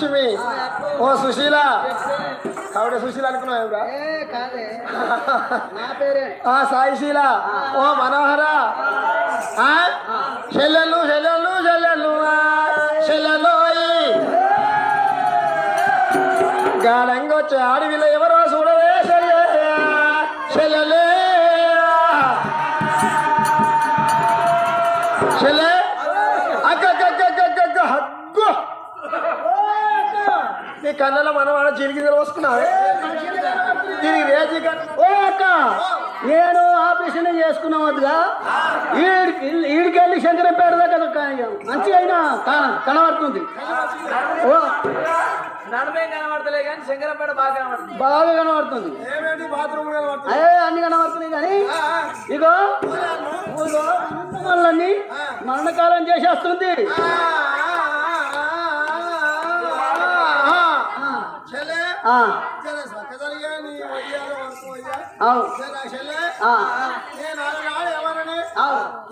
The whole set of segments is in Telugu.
లక్ష్మి. ఓ సుశీల. ఆవిడ సుశీల అనుకున్నావు ఆ సాయిశీల ఓ మనోహర. చిరిగి వస్తున్నావే? దీనికి ఓ అక్క నేను ఆపరేషన్ చేసుకున్నా వద్దుగా ఈడికి ఈడికెళ్ళి శంకరంపేట దగ్గర మంచిగా అయినా కనబడుతుంది. ఓ నడమే కనబడతలే కానీ శంకరపేట బాగా కనబడుతుంది. బాగా కనబడుతుంది. అదే అన్ని కనబడుతున్నాయి కానీ ఇగో ఇగో వాళ్ళని మరణకాలం చేసేస్తుంది.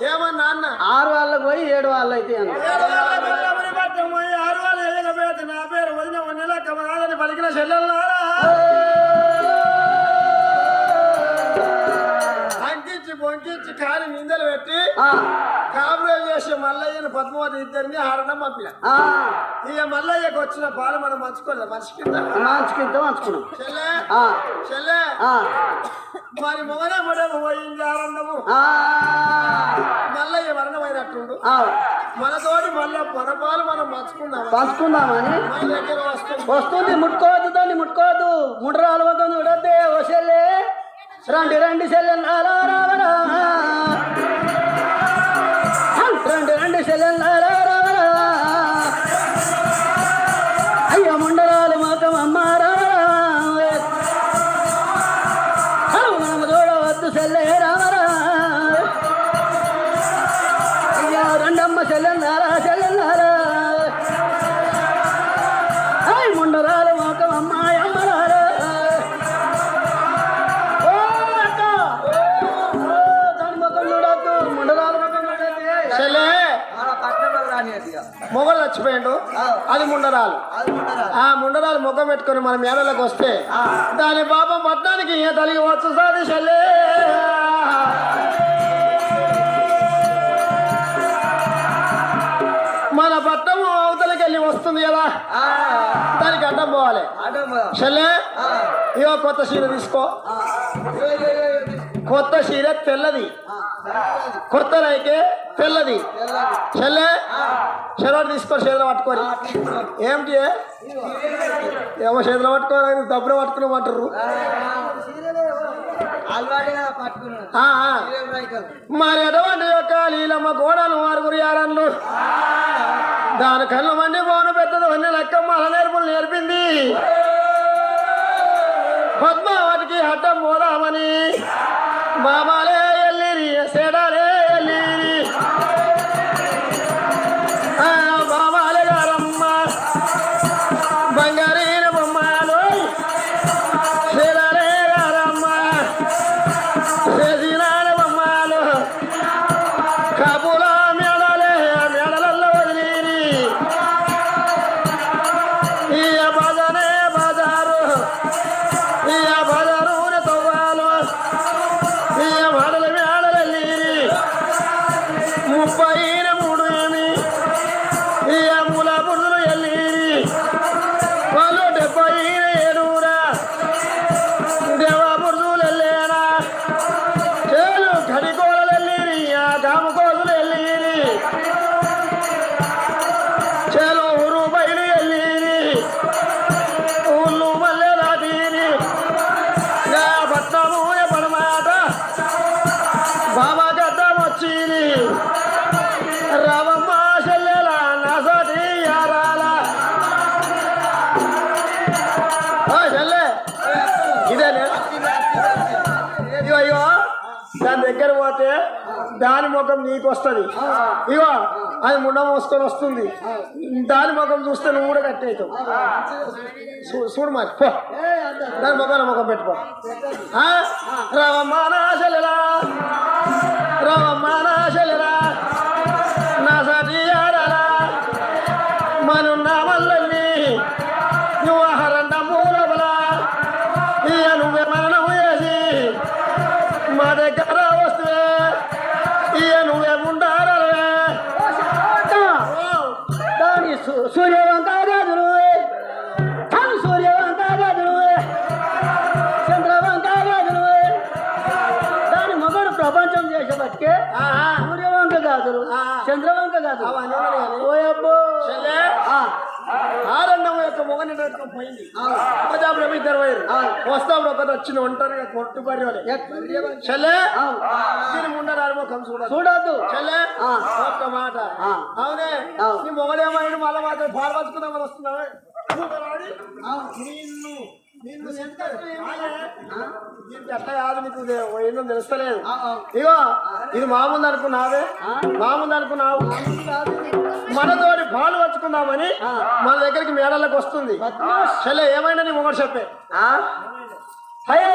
ఏమన్నా అన్న? ఆరు వాళ్ళకి పోయి ఏడు వాళ్ళు అయితే ఆరు వాళ్ళు నా పేరు వదిన పలికిన చెల్లెల్లారా? బొంకించి కాని నిందలు పెట్టి ఆ, కాబురేలు చేసే మల్లయ్యను పద్మావతి ఇద్దరిని హరణం పంపిన. ఆ, ఇక మల్లయ్యకు వచ్చిన పాలు మనం మంచుకోలేదు మనిషి కింద మంచుకింత మంచుకున్నాం చెల్లె ఆ, చెల్లె. ఆ, మరి మొగనే మొడము పోయింది ఆనందము. ఆ, మల్లయ్య మరణమైనట్టుండు. మనతోటి మళ్ళా మన పాలు మనం మంచుకుందాం పంచుకుందామని వస్తుంది ముట్టుకోవద్దు దాన్ని ముట్టుకోవద్దు. ముడ్రాలు ఒక చూడద్దే ఓ చెల్లె. రండి రండి చెల్లె. నాలా ముండరాలు మాకం అమ్మారా? మనము చూడవద్దు సెల్లే రామరా. రెండమ్మ చెల్లె చచ్చిపోయిండు అది ముండరాలు. ఆ ముండరాలు ముఖం పెట్టుకొని మన మేడలకు వస్తే దాని పాపం పట్టణానికి ఏ తలిగి వచ్చు సాది చెల్లె మన పట్టం అవతలకి వెళ్ళి వస్తుంది కదా. దానికి అడ్డం పోవాలి. చెల్లె ఇగో కొత్త చీర తీసుకో. కొత్త చీర తెల్లది. కొత్త రైకే తెల్లది. చెల్లె చెరవాడు తీసుకో చేతిలో పట్టుకొని ఏమిటి ఏమో చేతిలో పట్టుకోవాలి దబ్బున పట్టుకున్నామంటారు అలవాటుగా మరి ఎటువంటి యొక్క లీలమ్మ గోడలు గురి యారన్లు దాని కళ్ళు మండి పోను పెద్దది అన్ని లెక్కమ్మ అల నేర్పులు నేర్పింది. పద్మావతికి అడ్డం పోదామని. বাবা ఇగో దాని ముఖం నీకు వస్తుంది ఇవా అది ముండ మోసుకొని వస్తుంది. దాని ముఖం చూస్తే నువ్వు కూడా కట్టేయటం చూడు మరి దాని ముఖాన ముఖం పెట్టుకో. ఆ? మొగని పెట్టుకొని పోయింది ప్రజాపురం ఇద్దరు పోయారు వచ్చిన ఒంటరిగా కొట్టు ఎక్- చెల్లె? దీని ముఖం చూడ చూడొద్దు. చెల్లె? ఆ. ఒక్క మాట. అవునే. నీ మొగడేమైనా మళ్ళా మాత్రం పాలు పచ్చుకుందామని వస్తున్నావే? నిన్ను నిన్ను అట్లా కాదు నీకు ఇది ఏందో తెలుస్తలేదు. ఇగో ఇది మామూలు అనుకున్నావే మామూలు అనుకున్నావు మనతోటి పాలు వచ్చుకుందామని మన దగ్గరికి మేడలకు వస్తుంది. చెల్లె ఏమైనా నీ మొగడు చెప్పే. అయ్యో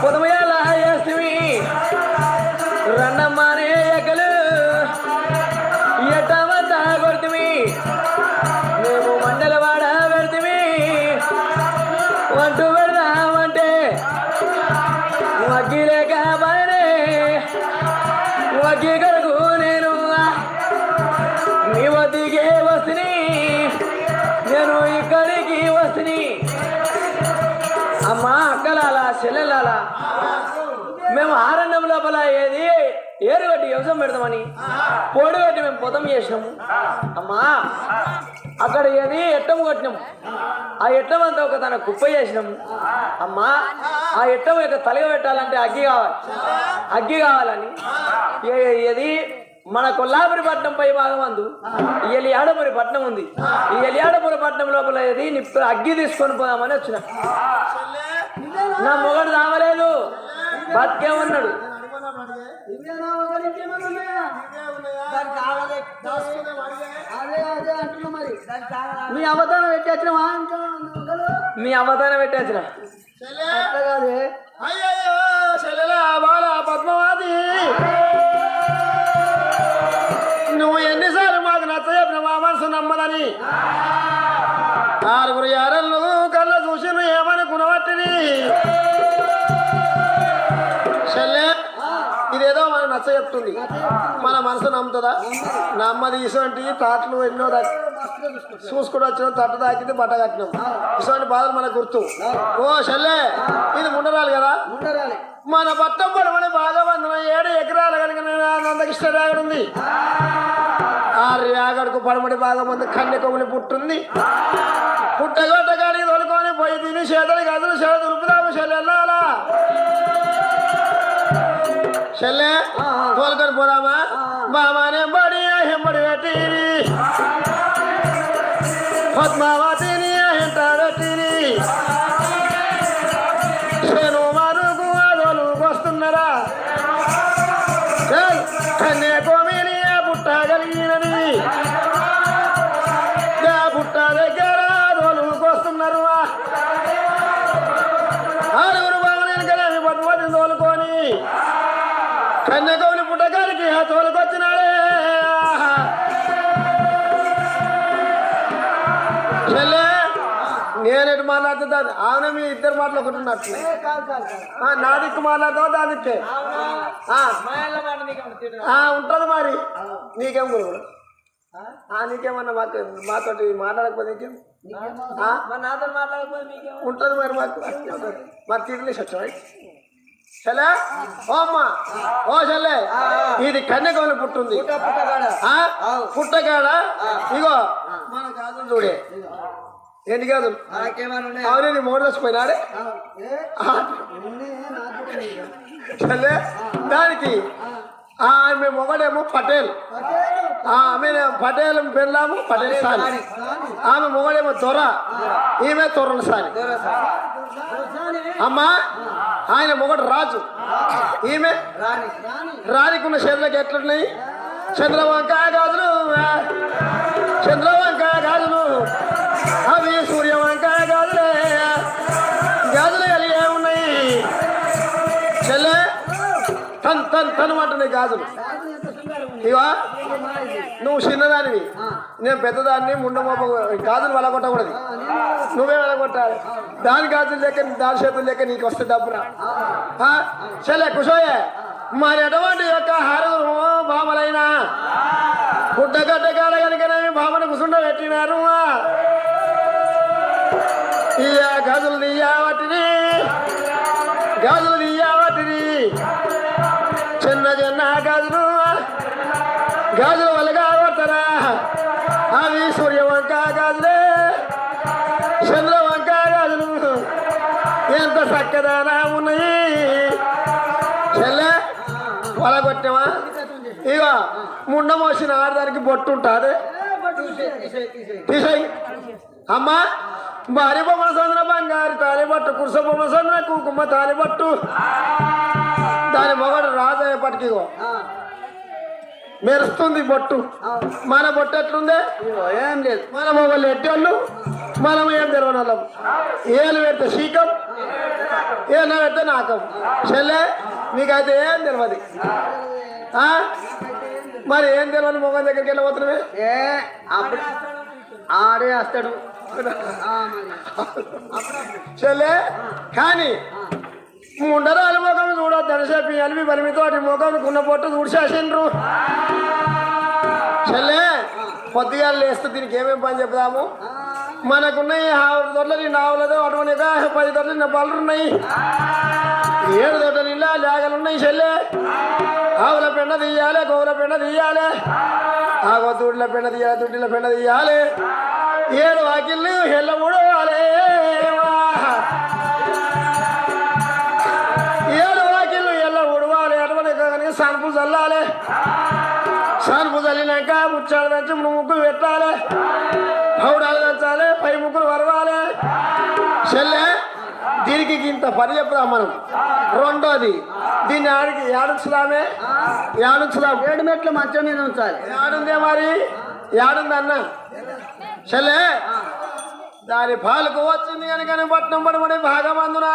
Vou dar అక్కలాలా మేము ఆరణ్యం లోపల ఏది? ఏరుగడ్డి వ్యవసాయం పెడతామని. పొడుగట్టి మేము పొతం చేసినాము. అమ్మా అక్కడ ఏది? ఎట్టం కొట్టినాము. ఆ ఎట్టం అంతా ఒక తన కుప్ప చేసినాము. అమ్మా ఆ ఎట్టం యొక్క తలగ పెట్టాలంటే అగ్గి కావాలి. అగ్గి కావాలని. ఏది? మన కొల్లాపురి పట్నం పై భాగం అందు. ఎలియాడపురి పట్నం ఉంది. ఈ ఎలియాడపురి పట్నం లోపల ఏది? నిప్పు అగ్గి తీసుకొని పోదామని వచ్చిన. నా మొగడు రావలేదు. బతికే ఉన్నాడు. మీ అవతారం పెట్టి మీ అవతారం పెట్టేసిన అట్లా కాదే చెల్లెలా బాల పద్మవాది నువ్వు ఎన్నిసార్లు మాకు నచ్చ చెప్పిన మా మనసు నమ్మదని? ఆరుగురు యారళ్ళు కళ్ళ చూసి నువ్వు ఏమనుకున్నవట్టిని నచ్చ చెప్తుంది. మన మనసు నమ్ముతుందా? నమ్మది ఇటువంటి తాట్లు ఎన్నో చూసుకుంటూ వచ్చిన తట్టు తాకింది బట్ట కట్టినాం. ఇటువంటి బాధలు మనకు గుర్తు. ఓ చెల్లె ఇది ముండరాలు కదా? ఉండరాలి మన పట్టం పడమని బాగా వందన ఏడు ఎకరాలు కనుక నందకిష్ట రేగడు ఉంది. ఆ రేగడుకు పడమడి బాగా మంది కన్నె కొమ్ముని పుట్టుంది. పుట్టగొట్ట కాడికి తోలుకొని పోయి తిని చేతలు గదులు చేత దులుపుదాము చెల్లెల్లాలా चले। बोलकर बोला माँ बाबा ने बड़ी है बड़ी तेरी बहुत मावा కన్యాకుమారి పుట్టకానికి ఆ తోలుకొచ్చినాడే నేనెటు మాట్లాడుతుంది? ఆమె మీ ఇద్దరు ఆ, నా దిక్కు మాట్లాడతావు? దా దిక్కే. ఉంటది మరి. నీకేం గురువు? ఆ? నీకేమన్నా మాకు మాతోటి మాట్లాడకపోతే నీకేం? ఉంటది మరి మాకు. మరి తిరిగి వచ్చాయి చెల్లె ఓ అమ్మ ఓ చెల్లె ఇది కన్యకవులు పుట్టుంది. ఆ? పుట్టగాడ? ఇగో మన గాజులు చూడే. ఎన్ని గాజులు? అవునే నీ మూడు వచ్చిపోయినాడే. చెల్లె దానికి ఆమె మొగడేమో పటేల్. ఆమె పటేల్ పెళ్ళాము పటేల్ సాని. ఆమె మొగడేమో దొర. ఈమె తొర్రల సాని. అమ్మా. ఆయన మొగడు రాజు. ఈమె? రాణికున్న చేతులకు ఎట్లున్నాయి? చంద్రవంకాయ గాజులు. చంద్రవంకాయ గాజులు. అవి సూర్యవంకాయ గాజులే. గాజులు కలిగే ఉన్నాయి చెల్లె? తన్ తన్ తను అంటున్నాయి గాజులు. ఇవా? నువ్వు చిన్నదానివి. నేను పెద్దదాన్ని ముండమోప గాజులు వలగొట్టకూడదు. నువ్వే వలగొట్టాలి. దాని గాజులు లేక దాని చేతులు లేక నీకు వస్తే డబ్బురా. ఆ? సరే కుషోయే మరి ఎటువంటి యొక్క హారము బామలైనా గుడ్డగడ్డ కాడ కనుకనే బామను కుసుండ పెట్టినారు. ఈ గాజులు తీయవటిని గాజులు గాజులు వలగా కొట్టరా అవి కాదులే గాజులే చంద్రవంక గాజులు ఎంత చక్కదానా ఉన్నాయి. చెల్లె వలగొట్టామా ఇక ముండ మోసిన ఆడదానికి బొట్టు ఉంటుంది. తీసాయి. అమ్మా భార్య బొమ్మల సంద్ర బంగారు తాలిబట్టు కుర్స బొమ్మల సంద్ర కుంకుమ తాలిబట్టు దాని మొగడు రాజయ్యప్పటికి ఇగో మెరుస్తుంది బొట్టు. మన బొట్టు ఎట్లుందే? ఏం లేదు. మన మొగలు ఎట్టోళ్ళు? మనం ఏం తెలియని వాళ్ళం ఏలు పెడితే శీకం ఏలు పెడితే నాకం. చెల్లె మీకైతే ఏం తెలియదు? మరి ఏం తెలియని మొగం దగ్గరికి వెళ్ళబోతున్నావే? ఏ అప్పుడు ఆడే వస్తాడు. చెల్లె కానీ ముండరాలు ముఖం చూడొద్దు అనిసేపి అలిమి బలిమితో అటు ముఖం కున్న పొట్టు చూడిసేసిండ్రు చెల్లె పొద్దుగా లేస్తే దీనికి ఏమేమి పని చెప్దాము? మనకున్న ఈ ఆవు దొడ్ల ఆవులతో అటువంటి పది దొడ్లు నిండా ఏడు దొడ్ల నిండా లేగలున్నాయి చెల్లే చెల్లె. ఆవుల పెండ తీయాలి గోవుల పెండ తీయాలి. ఆగో దుడ్ల పెండ తీయాలి దుడ్డిల పెండ తీయాలి. ఏడు వాకిళ్ళు ఎల్ల సనుపు చల్లాలి సనుపు చల్లినాక ముచ్చాడు దంచి ముగ్గులు పెట్టాలి పౌడాలు దంచాలి పై ముగ్గులు వరవాలి. చెల్లె దీనికి ఇంత పని చెప్దాం మనం? రెండోది దీన్ని ఆడికి ఏడుచుదామే ఏడుచుదాం ఏడు మెట్ల మంచం మీద ఉంచాలి. ఏడుందే మరి? ఏడుంది అన్న చెల్లె దాని పాలకు వచ్చింది కనుక పట్నం పడమని భాగమందునా?